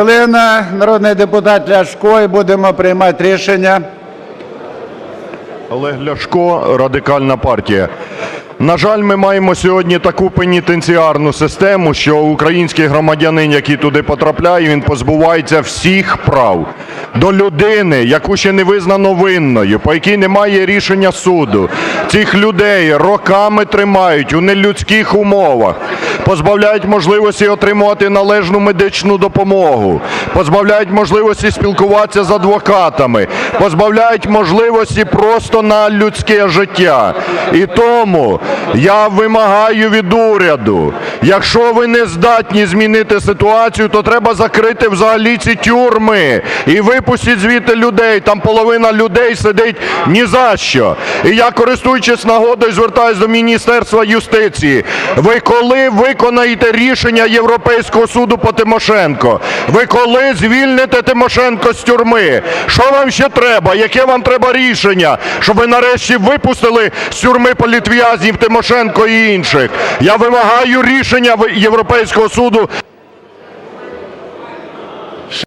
Хвилина, народний депутат Ляшко, і будемо приймати рішення. Олег Ляшко, Радикальна партія. На жаль, ми маємо сьогодні таку пенітенціарну систему, що український громадянин, який туди потрапляє, він позбувається всіх прав. До людини, яку ще не визнано винною, по якій немає рішення суду. Цих людей роками тримають у нелюдських умовах, позбавляють можливості отримувати належну медичну допомогу, позбавляють можливості спілкуватися з адвокатами, позбавляють можливості просто на людське життя. І тому я вимагаю від уряду, якщо ви не здатні змінити ситуацію, то треба закрити взагалі ці тюрми і випустіть звідти людей. Там половина людей сидить ні за що. І я, користуючись нагодою, звертаюся до Міністерства юстиції. Ви коли виконаєте рішення Європейського суду по Тимошенко? Ви коли звільните Тимошенко з тюрми? Що вам ще треба? Яке вам треба рішення, щоб ви нарешті випустили з тюрми політв'язнів Тимошенко і інших? Я вимагаю рішення Європейського суду